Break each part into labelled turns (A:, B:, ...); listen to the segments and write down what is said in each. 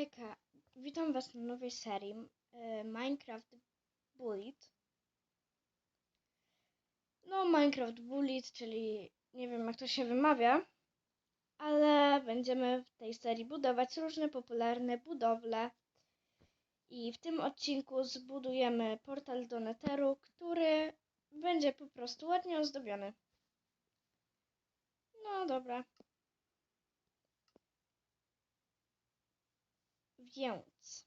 A: Hejka, witam Was na nowej serii e, Minecraft Bullet. No, Minecraft Bullet, czyli nie wiem jak to się wymawia, ale będziemy w tej serii budować różne popularne budowle. I w tym odcinku zbudujemy portal do Netheru, który będzie po prostu ładnie ozdobiony. No dobra. Więc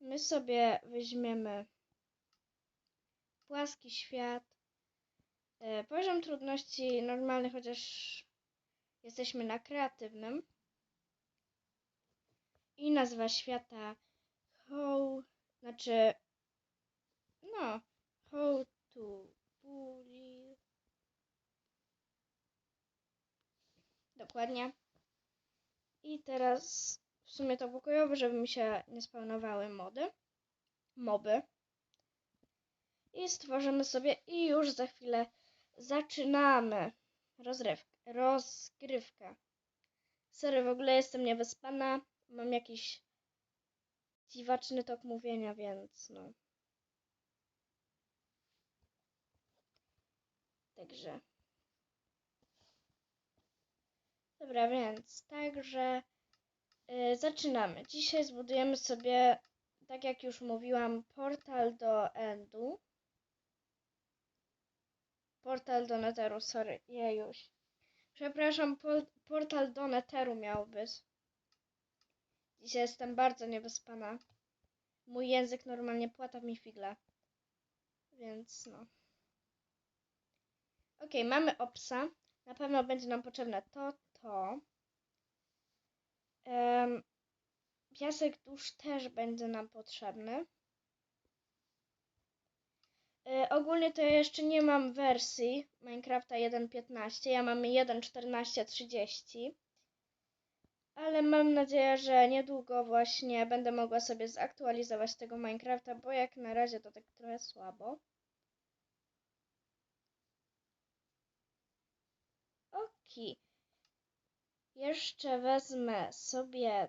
A: my sobie weźmiemy płaski świat. E, Poziom trudności normalny, chociaż jesteśmy na kreatywnym. I nazwa świata How, znaczy no, How to Bully. Dokładnie. I teraz w sumie to pokojowo, żeby mi się nie spawnowały mody, moby. I stworzymy sobie i już za chwilę zaczynamy rozrywkę, rozgrywkę. Sorry, w ogóle jestem niewyspana, mam jakiś dziwaczny tok mówienia, więc no. Także Dobra, więc także y, zaczynamy. Dzisiaj zbudujemy sobie, tak jak już mówiłam, portal do Endu. Portal do Netheru, sorry, jejuś. Przepraszam, pol, portal do Netheru miał być. Dzisiaj jestem bardzo niewyspana. Mój język normalnie płata mi figle. Więc no. Okej, mamy opsa. Na pewno będzie nam potrzebne to, to. Em, piasek dusz też będzie nam potrzebny. E, ogólnie to ja jeszcze nie mam wersji Minecrafta 1.15, ja mam 1.14.30. Ale mam nadzieję, że niedługo właśnie będę mogła sobie zaktualizować tego Minecrafta, bo jak na razie to tak trochę słabo. Oki. Jeszcze wezmę sobie,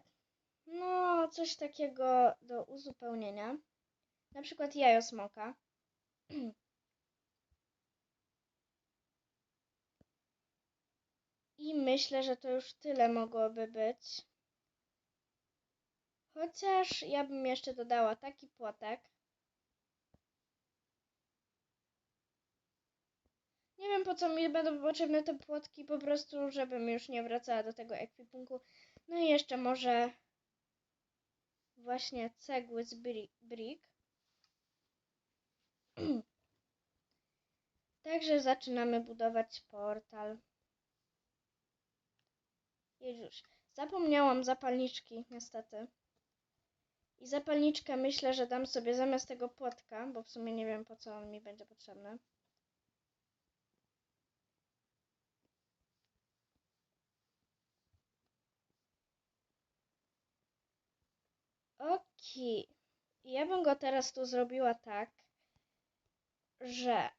A: no, coś takiego do uzupełnienia. Na przykład jajo smoka. I myślę, że to już tyle mogłoby być. Chociaż ja bym jeszcze dodała taki płotek. Nie wiem po co mi będą potrzebne te płotki, po prostu żebym już nie wracała do tego ekwipunku. No i jeszcze może właśnie cegły z bri- brick. Także zaczynamy budować portal. Jezus, zapomniałam zapalniczki niestety. I zapalniczkę myślę, że dam sobie zamiast tego płotka, bo w sumie nie wiem po co on mi będzie potrzebny. Okej. Ja bym go teraz tu zrobiła tak, że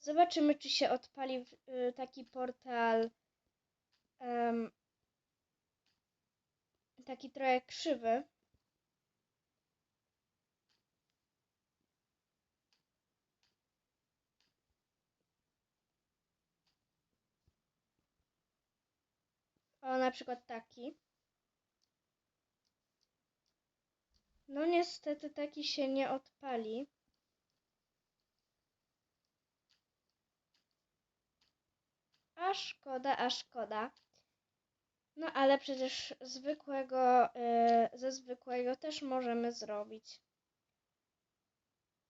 A: zobaczymy, czy się odpali y, taki portal em, taki trochę krzywy. O, na przykład taki. No niestety taki się nie odpali. A szkoda, a szkoda. No ale przecież zwykłego, y, ze zwykłego też możemy zrobić.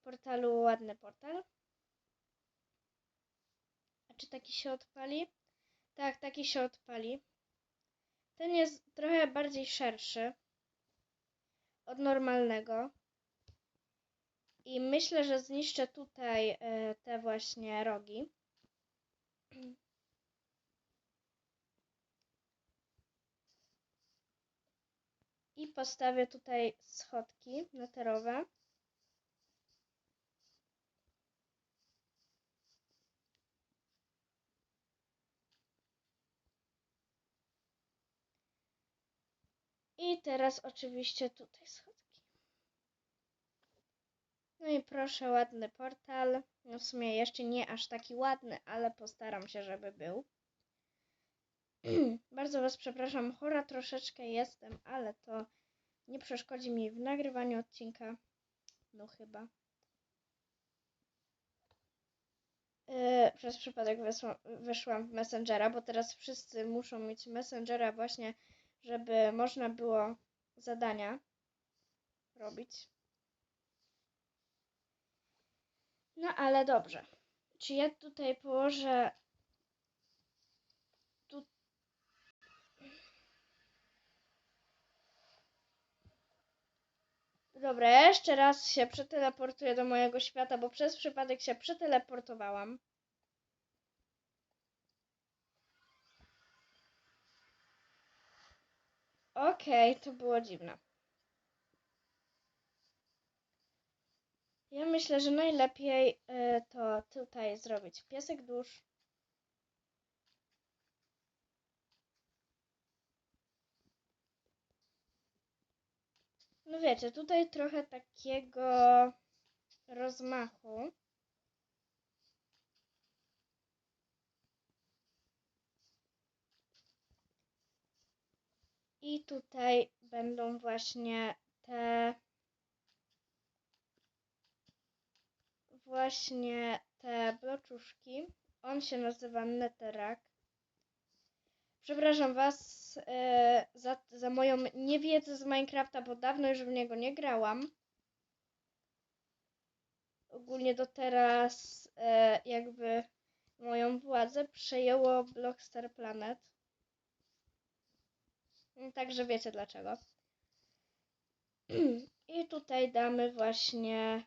A: Portalu ładny portal. A czy taki się odpali? Tak, taki się odpali. Ten jest trochę bardziej szerszy od normalnego. I myślę, że zniszczę tutaj y, te właśnie rogi. I postawię tutaj schodki neterowe. I teraz oczywiście tutaj schodki. No i proszę, ładny portal. No w sumie jeszcze nie aż taki ładny, ale postaram się, żeby był. Bardzo Was przepraszam, chora troszeczkę jestem, ale to nie przeszkodzi mi w nagrywaniu odcinka. No chyba. Yy, przez przypadek wyszłam w Messengera, bo teraz wszyscy muszą mieć Messengera właśnie, żeby można było zadania robić. No ale dobrze. Czy ja tutaj położę tu Dobra, jeszcze raz się przeteleportuję do mojego świata, bo przez przypadek się przeteleportowałam. Okej, to było dziwne. Ja myślę, że najlepiej y, to tutaj zrobić piesek dusz. No wiecie, tutaj trochę takiego rozmachu. I tutaj będą właśnie te właśnie te bloczuszki. On się nazywa Neterak. Przepraszam Was e, za, za moją niewiedzę z Minecrafta, bo dawno już w niego nie grałam. Ogólnie do teraz e, jakby moją władzę przejęło Blockstar Planet. Mm, Także wiecie dlaczego. I tutaj damy właśnie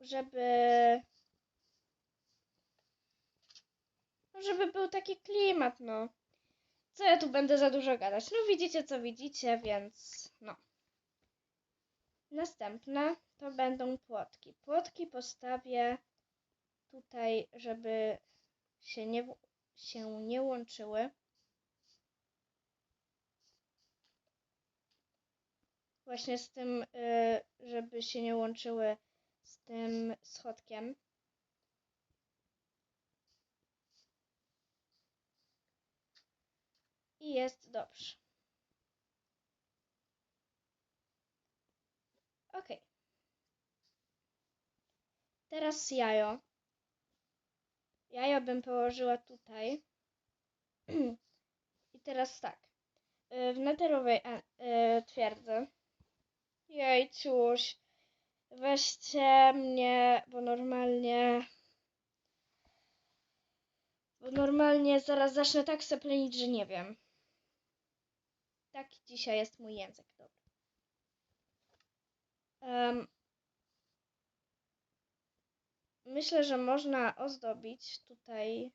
A: żeby no, żeby był taki klimat, no. Co ja tu będę za dużo gadać? No widzicie co widzicie, więc no. Następne to będą płotki. Płotki postawię tutaj, żeby się nie, się nie łączyły. Właśnie z tym, y, żeby się nie łączyły z tym schodkiem. I jest dobrze. Ok. Teraz jajo. Jajo bym położyła tutaj. I teraz tak. Y, W neterowej e, y, twierdzy. Jejciuś. Weźcie mnie, bo normalnie. Bo normalnie zaraz zacznę tak seplenić, że nie wiem. Taki dzisiaj jest mój język. Dobra. Em, myślę, że można ozdobić tutaj.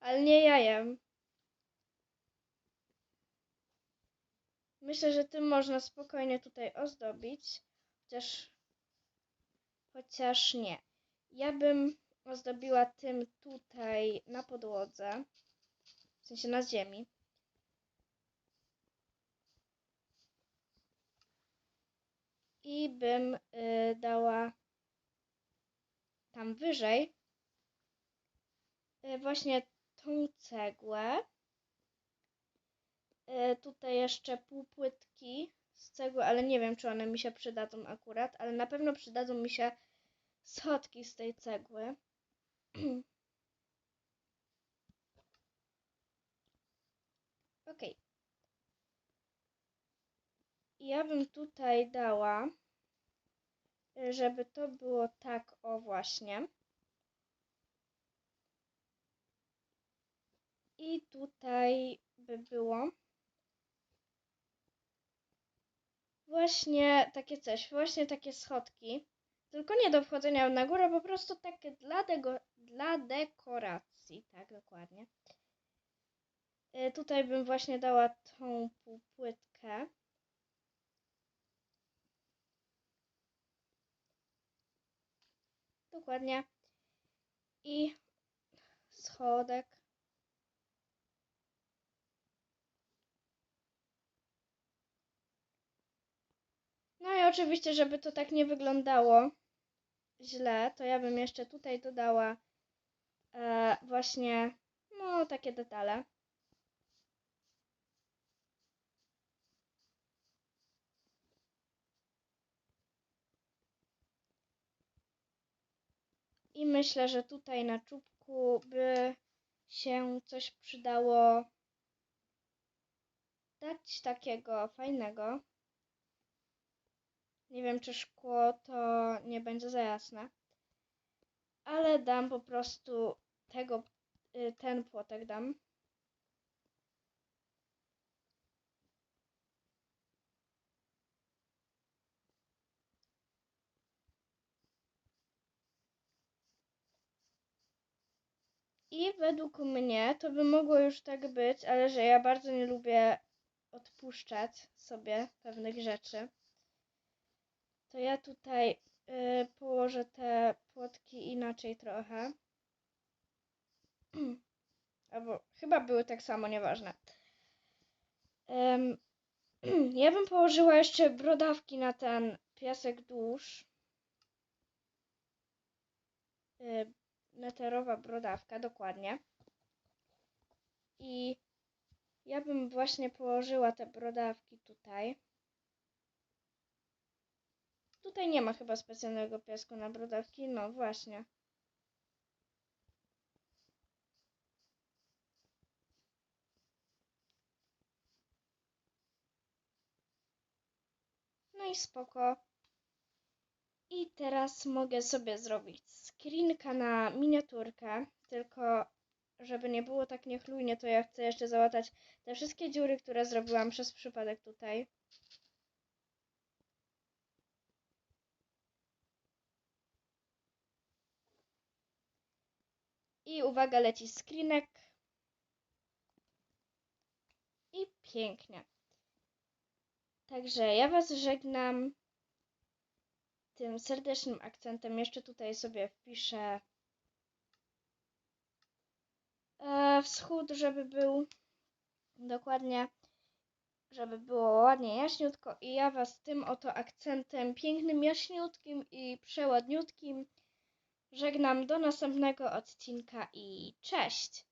A: Ale nie jajem. Myślę, że tym można spokojnie tutaj ozdobić. Chociaż. Chociaż nie. Ja bym ozdobiła tym tutaj na podłodze. W sensie na ziemi. I bym y, dała tam wyżej y, właśnie tą cegłę. Y, tutaj jeszcze półpłytki z cegły, ale nie wiem, czy one mi się przydadzą akurat, ale na pewno przydadzą mi się schodki z tej cegły. Ok. Ja bym tutaj dała, żeby to było tak, o właśnie. I tutaj by było właśnie takie coś, właśnie takie schodki. Tylko nie do wchodzenia na górę, po prostu takie dla, dego, dla dekoracji, tak dokładnie. Y, Tutaj bym właśnie dała tą półpłytkę. Dokładnie. i schodek. No i oczywiście, żeby to tak nie wyglądało źle, to ja bym jeszcze tutaj dodała e, właśnie no takie detale. I myślę, że tutaj na czubku by się coś przydało dać takiego fajnego. Nie wiem, czy szkło to nie będzie za jasne. Ale dam po prostu tego, y, ten płotek dam. I według mnie to by mogło już tak być, ale że ja bardzo nie lubię odpuszczać sobie pewnych rzeczy, to ja tutaj y, położę te płotki inaczej trochę. Albo chyba były tak samo, nieważne. Em, ja bym położyła jeszcze brodawki na ten piasek dusz. Y, neterowa brodawka, dokładnie. I ja bym właśnie położyła te brodawki tutaj. Tutaj nie ma chyba specjalnego piasku na brodawki, no właśnie. No i spoko. I teraz mogę sobie zrobić screenka na miniaturkę, tylko żeby nie było tak niechlujnie, to ja chcę jeszcze załatać te wszystkie dziury, które zrobiłam przez przypadek tutaj. I uwaga, leci screenek. I pięknie. Także ja Was żegnam tym serdecznym akcentem. Jeszcze tutaj sobie wpiszę e, wschód, żeby był dokładnie, żeby było ładnie jaśniutko. I ja Was tym oto akcentem pięknym, jaśniutkim i przeładniutkim żegnam do następnego odcinka i cześć!